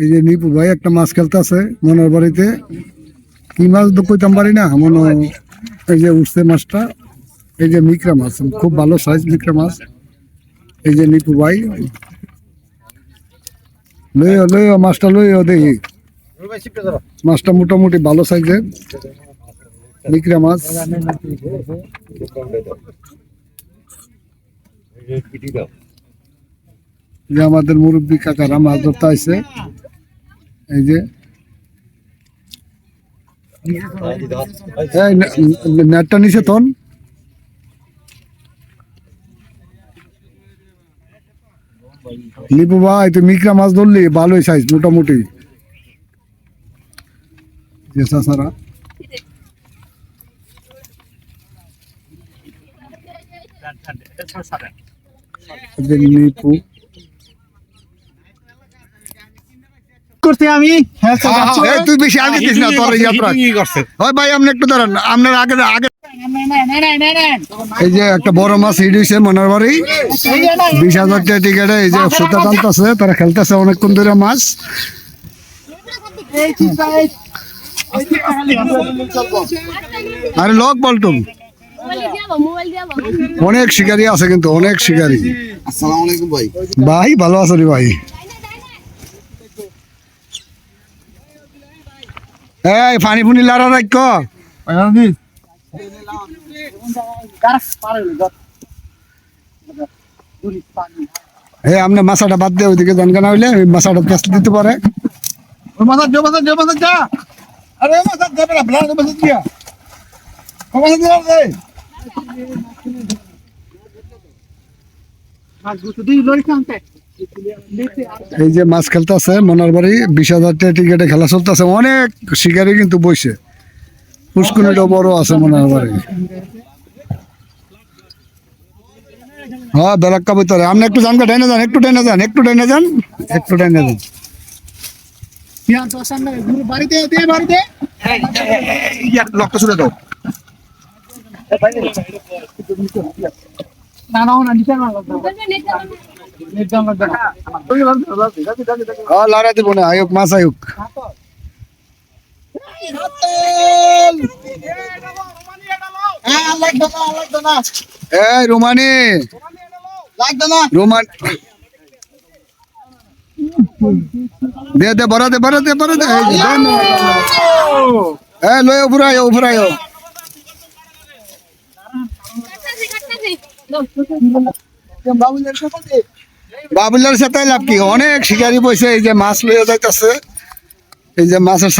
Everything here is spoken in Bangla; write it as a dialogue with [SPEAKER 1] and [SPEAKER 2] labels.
[SPEAKER 1] এই যে নিপু ভাই একটা মাছ খেলতেছে মনের বাড়িতে। কি মাছ তো কইতাম পারি না, মনে এই যে উঠছে মাছটা। এই যে মিকরা মাছ, খুব ভালো সাইজ মিকরা মাছ। এই যে নিপু ভাই। লইও লইও, মাছটা লইও দেখি। মাছটা মোটামুটি ভালো সাইজের মিকরা মাছ। যে আমাদের মুরব্বী কাকারা মাছ ধরতে এই যে নেটটা নিচে তন লিপু ভাই, তুই মিকরা মাছ ধরলি? ভালোই সাইজ মোটামুটি। যে সারা লিপু।
[SPEAKER 2] করতে আমি। হ্যাঁ
[SPEAKER 1] তুই বেশি আগে দিস না তোর যাত্রা হয় ভাই আপনি একটু দাঁড়ান। আপনার আগে আগে এই যে একটা বড় মাছ হিট হয়েছে মনের বাড়ি। বিশ হাজার টাকা টিকেটে এই যে সুতা টানতেছে তারা খেলতেছে অনেকক্ষণ ধরে মাছ। আরে লক
[SPEAKER 3] দিয়াবো
[SPEAKER 1] অনেক শিকারি আছে কিন্তু অনেক শিকারি।
[SPEAKER 2] আসসালামু ভাই।
[SPEAKER 1] ভাই ভালো আছে রে ভাই? এই, পানি ফুনি লারা রাখ এই আপনি মাছাটা বাদ দিয়ে ওইদিকে জানকা না হইলে ওই মাছাটা পেঁচ দিতে পারে।
[SPEAKER 2] ওই মাথা যা মাথা যা মাথা যা আরে মাথা যাবে না ব্লাড দিয়া ও দিয়া দে
[SPEAKER 1] এই যে মাছ খেলতেছে মনার বাড়ি বিশ হাজার টাকা টিকেটে খেলা চলতেছে অনেক শিকারি কিন্তু বইছে। পুষ্কুনিটা বড় আছে মনার বাড়ি হ্যাঁ বেলাক্কা ভিতরে। আপনি একটু জানকা ডাইনে যান একটু ডাইনে যান একটু ডাইনে যান একটু ডাইনে যান।
[SPEAKER 2] লকটা ছুড়ে দাও। না না না
[SPEAKER 1] হ্যাঁ লড়াই দিব না আয়ুক মাছ
[SPEAKER 2] হ্যাঁ না
[SPEAKER 1] এই রোমানি রোমান দে দে বড় দে বড় দে বড় দে এই লয় উপরে আয়ো উপরে আয়ো
[SPEAKER 2] বাবুলের সাথে
[SPEAKER 1] বাবুলের সাথে লাভ কি? অনেক শিকারি বসে এই যে মাছ লইয়া যাইতেছে, এই যে মাছের